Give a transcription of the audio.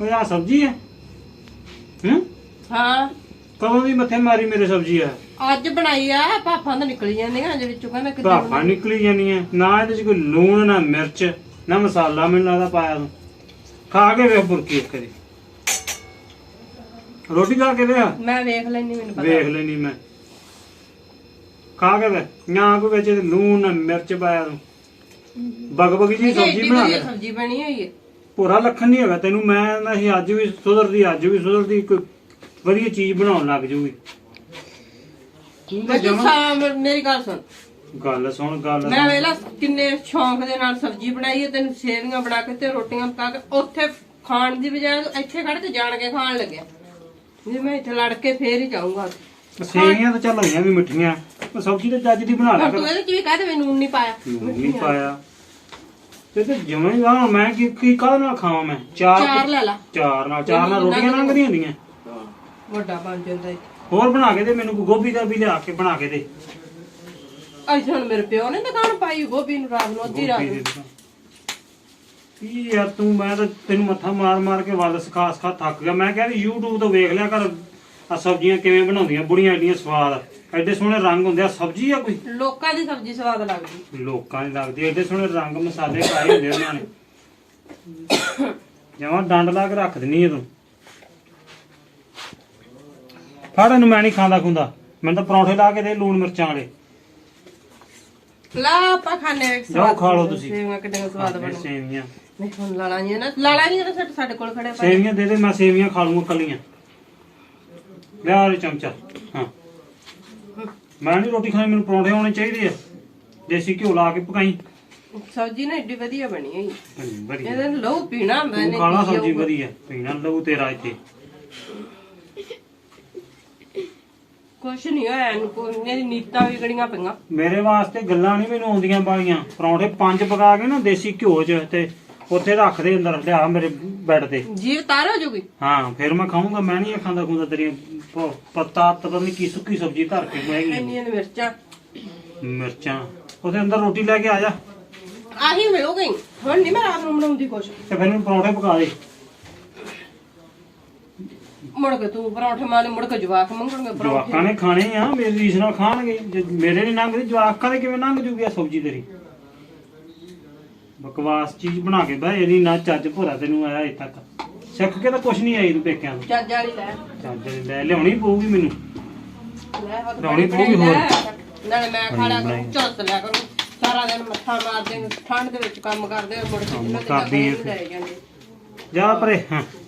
ਆ ਸਬਜ਼ੀ ਹੈ? ਹੂੰ? ਹਾਂ। ਕਦੋਂ ਦੀ ਮੱਥੇ ਮਾਰੀ ਮੇਰੇ ਸਬਜ਼ੀ ਆ? ਅੱਜ ਬਣਾਈ ਆ ਭਾਫਾਂ ਤਾਂ ਨਿਕਲੀ ਜਾਂਦੀਆਂ ਅਜੇ ਵਿੱਚੋਂ ਕਹਿੰਦਾ ਕਿਤੇ ਭਾਫਾਂ ਨਿਕਲੀ ਜਾਂਦੀਆਂ ਨਾ ਇਹਦੇ ਚ ਕੋਈ ਲੂਣ ਨਾ ਮਿਰਚ ਨਾ ਮਸਾਲਾ ਮੈਨੂੰ ਲੱਗਦਾ ਪਾਇਆ ਤੂੰ। ਖਾ ਕੇ ਵੇਖ ਬੁਰਕੀ ਇੱਕ ਵਾਰੀ। ਰੋਟੀ ਖਾ ਕੇ ਵੇਖ? ਮੈਂ ਵੇਖ ਲੈਣੀ ਮੈਨੂੰ ਪਤਾ। ਵੇਖ ਲੈਣੀ ਮੈਂ। ਖਾ ਕੇ ਵੇਖ ਨਾ ਕੋਈ ਵਿੱਚ ਲੂਣ ਨਾ ਮਿਰਚ ਪਾਇਆ ਤੂੰ। ਬਗਬਗੀ ਜੀ ਇਹ ਸਬਜ਼ੀ ਬਣਾ ਕੇ ਸਬਜ਼ੀ ਬਣੀ ਹੋਈ ਹੈ। ਪੂਰਾ ਲੱਖਣ ਨਹੀਂ ਹੈਗਾ ਤੈਨੂੰ ਮੈਂ ਨਾ ਹੀ ਅੱਜ ਵੀ ਸੁਧਰਦੀ ਅੱਜ ਵੀ ਸੁਧਰਦੀ ਕੋਈ ਵਧੀਆ ਚੀਜ਼ ਬਣਾਉਣ ਲੱਗ ਜੂਗੀ। ਤੂੰ ਤਾਂ ਤੂੰ ਜਮਾ ਸਾ- ਮੇ- ਮੇਰੀ ਗੱਲ ਸੁਣ। ਗੱਲ ਸੁਣ ਗੱਲ ਮੈਂ ਵੇਲਾ ਕਿੰਨੇ ਸ਼ੌਂਕ ਦੇ ਨਾਲ ਸਬਜ਼ੀ ਬਣਾਈ ਹੈ ਤੈਨੂੰ ਸੇਵੀਆਂ ਬਣਾ ਕੇ ਤੇ ਰੋਟੀਆਂ ਪਕਾ ਕੇ ਉੱਥੇ ਖਾਣ ਦੀ ਬਜਾਏ ਤੂੰ ਇੱਥੇ ਖੜ ਕੇ ਜਾਣ ਕੇ ਖਾਣ ਲੱਗਿਆ। ਜੇ ਮੈਂ ਇੱਥੇ ਲੜ ਕੇ ਫੇਰ ਹੀ ਜਾਊਂਗਾ। ਸੇਵੀਆਂ ਤਾਂ ਚੱਲ ਹੋਈਆਂ ਵੀ ਮਿੱਠੀਆਂ ਪਰ ਸਬਜ਼ੀ ਤਾਂ ਚੱਜ ਦੀ ਬਣਾ ਲਿਆ ਹੁਣ ਤੂੰ ਕਰ। ਇਹਦੇ ਚ ਵੀ ਕਹਿ ਦੇ ਨੂਨ ਨਹੀਂ ਪਾਇਆ। ਨਹੀਂ ਪਾਇਆ। ਤੇ ਤੇ ਹੀ ਆ ਮੈਂ ਕੀ ਕੀ ਕਾਹ ਨਾਲ ਖਾਵਾਂ ਮੈਂ? ਚਾਰ ਚਾਰ ਲੈ ਲਾ। ਚਾਰ ਨਾਲ ਚਾਰ ਨਾਲ ਰੋਟੀਆਂ ਲੰਘਦੀਆਂ ਹੁੰਦੀਆਂ। ਵੱਡਾ ਬਣ ਜਾਂਦਾ ਈ। ਹੋਰ ਬਣਾ ਕੇ ਦੇ ਮੈਨੂੰ ਕੋਈ ਗੋਭੀ ਦਾ ਵੀ ਲਿਆ ਕੇ ਬਣਾ ਕੇ ਦੇ। ਅੱਜ ਹੁਣ ਮੇਰੇ ਪਿਓ ਨੇ ਦੁਕਾਨ ਪਾਈ ਗੋਭੀ ਨੂੰ ਰਾਤ ਨੂੰ ਅੱਧੀ ਰਾਤ ਗੋਭੀ ਦੇ ਨੂੰ। ਦੇ। ਕੀ ਯਾਰ ਤੂੰ ਮੈਂ ਤਾਂ ਤੈਨੂੰ ਮੱਥਾ ਮਾਰ ਮਾਰ ਕੇ ਵੱਲ ਸਿਖਾ ਸਿਖਾ ਥੱਕ ਗਿਆ। ਮੈਂ ਕਹਿੰਦਾ YouTube ਤੋਂ ਵੇਖ ਲਿਆ ਕਰ ਆ ਸਬਜ਼ੀਆਂ ਕਿਵੇਂ ਬਣਾਉਂਦੀਆਂ ਬੁੜੀਆਂ ਐਡੀਆਂ ਸਵਾਦ। ਐਡੇ ਸੋਹਣੇ ਰੰਗ ਹੁੰਦੇ ਆ ਸਬਜ਼ੀ ਆ ਕੋਈ? ਲੋਕਾਂ ਦੀ ਸਬਜ਼ੀ ਸਵਾਦ ਲੱਗਦੀ। ਲੋਕਾਂ ਦੀ ਲੱਗਦੀ ਐਡੇ ਸੋਹਣੇ ਰੰਗ ਮਸਾਲੇ ਪਾਏ ਹੁੰਦੇ ਉਹਨਾਂ ਨੇ। ਜਮਾਂ ਡੰਡ ਲਾ ਕੇ ਰੱਖ ਦਿੰਨੀ ਤੂੰ। ਫੜ ਇਹਨੂੰ ਮੈਂ ਨਹੀਂ ਖਾਂਦਾ ਖੁੰਦਾ। ਮੈਨੂੰ ਤਾਂ ਪਰੌਂਠੇ ਲਾ ਕੇ ਦੇ ਲੂਣ ਮਿਰਚਾਂ ਵਾਲੇ। ਲਾ ਆਪਾਂ ਖਾਣੇ ਆ ਜਾਓ ਖਾ ਲਓ ਤੁਸੀਂ। ਸੇਵੀਆਂ ਕਿੰਨੇ ਸਵਾਦ ਬਣੇ। ਸੇਵੀਆਂ। ਨਹੀਂ ਹੁਣ ਲਾਲਾ ਜੀ ਨਾ ਲਾਲਾ ਜੀ ਨਾ ਸਾਡੇ- ਸਾਡੇ ਕੋਲ ਖੜੇ ਸੇਵੀਆਂ ਦੇ ਦੇ ਮੈਂ ਸੇਵੀਆਂ ਖਾ ਲੂੰਗਾ ਕੱਲੀਆਂ। ਲੈ ਆ ਚਮਚਾ। ਹਾਂ। ਮੈਂ ਨਹੀਂ ਰੋਟੀ ਖਾਣੀ ਮੈਨੂੰ ਪਰੌਂਠੇ ਹੋਣੇ ਚਾਹੀਦੇ ਆ। ਦੇਸੀ ਘਿਓ ਲਾ ਕੇ ਪਕਾਈ। ਸਬਜ਼ੀ ਨਾ ਏਡੀ ਵਧੀਆ ਬਣੀ ਹੋਈ। ਵਧੀਆ। ਇਹਦੇ ਲਹੂ ਪੀਣਾ ਮੈਂ ਤੂੰ ਖਾਣਾ ਸਬਜ਼ੀ ਵਧੀਆ ਪੀਣਾ ਲਊ ਤੇਰਾ ਇੱਥੇ। ਕੁਛ ਨਹੀਂ ਹੋਇਆ ਇਹਨੂੰ ਕੋਈ ਮੇਰੀ ਨੀਤਾਂ ਵੀ ਗੜੀਆਂ ਪਈਆਂ। ਮੇਰੇ ਵਾਸਤੇ ਗੱਲਾਂ ਨਹੀਂ ਮੈਨੂੰ ਆਉਂਦੀਆਂ ਬਾਲੀਆਂ ਪਰੌਂਠੇ ਪੰਜ ਪਕਾ ਕੇ ਨਾ ਦੇਸੀ ਘਿਓ 'ਚ ਤੇ ਉੱਥੇ ਰੱਖ ਦੇ ਅੰਦਰ ਲਿਆ ਮੇਰੇ ਬੈੱਡ ਤੇ। ਜੀਵ ਤਾਰ ਹੋ ਜੂਗੀ? ਹਾਂ ਫਿਰ ਮੈਂ ਖਾਊਂਗਾ ਮੈਂ ਨਹੀਂ ਖਾਂਦਾ ਖੁੰਦਾ ਤੇਰੀਆਂ ਪ- ਪੱਤਾ ਪਤਾ ਨਹੀਂ ਕੀ ਸੁੱਕੀ ਸਬਜ਼ੀ ਧਰ ਕੇ ਬਣਾਏਗੀ ਇੰਨੀਆਂ ਮਿਰਚਾਂ। ਮਿਰਚਾਂ। ਉਹਦੇ ਅੰਦਰ ਰੋਟੀ ਲੈ ਕੇ ਆ ਜਾ। ਆਹੀ ਮਿਲੋ ਗਈ ਹੁਣ ਨਹੀਂ ਮੈਂ ਰਾਤ ਨੂੰ ਬਣਾਉਂਦੀ ਕੁਛ। ਤੇ ਫਿਰ ਮੈਨੂੰ ਪਰੌਂਠੇ ਪਕਾ ਦੇ। ਮੁੜ ਕੇ ਤੂੰ ਪਰੌਂਠੇ ਮਾਲੇ ਮੁੜ ਕੇ ਜਵਾਕ ਮੰਗਣਗੇ ਪਰੌਂਠੇ। ਜਵਾਕਾਂ ਨੇ ਖਾਣੇ ਆ ਮੇਰੀ ਰੀਸ ਨਾਲ ਖਾਣਗੇ। ਜੇ ਮੇਰੇ ਨਹੀਂ ਲੰਘਦੇ ਜਵਾਕਾਂ ਦੇ ਕਿਵੇਂ ਲੰਘ ਜੂਗੀ ਆ ਸਬਜ਼ੀ ਤੇਰੀ? ਬਕਵਾਸ ਚੀਜ਼ ਬਣਾ ਕੇ ਬਹਿ ਇਹਦੀ ਨਾ ਚੱਜ ਭੋਰਾ ਤੈਨੂੰ ਆਇਆ ਅਜੇ ਤੱਕ। ਸਿੱਖ ਕੇ ਤਾਂ ਕੁਛ ਨਹੀਂ ਆਈ ਤੂੰ ਪੇਕਿਆਂ ਤੋਂ। ਚੱਜ ਵਾਲੀ ਲੈ। ਚੱਜ ਲੈ ਲਿਆਉਣੀ ਪਊਗੀ ਮੈਨੂੰ। ਲੈ ਲਾਉਣੀ ਪਾਣੀ ਪਊਗੀ ਹੋਰ। ਨਾਲੇ ਮੈਂ ਖਾ ਲਿਆ ਕਰੂੰ ਝੁੱਸ ਲਿਆ ਕਰੂੰ। ਸਾਰਾ ਦਿਨ ਮੱਥਾ ਮਾਰਦੇ ਨੂੰ ਠੰਡ ਦੇ ਵਿੱਚ ਕੰਮ ਕਰਦੇ ਮੁੜ ਕੇ ਇਹਨਾਂ ਦੇ ਕਰਦੀ ਲੱਗੇ ਐ ਲੈ ਜਾਂਦੇ। ਜਾ ਪਰੇ। ਹਾਂ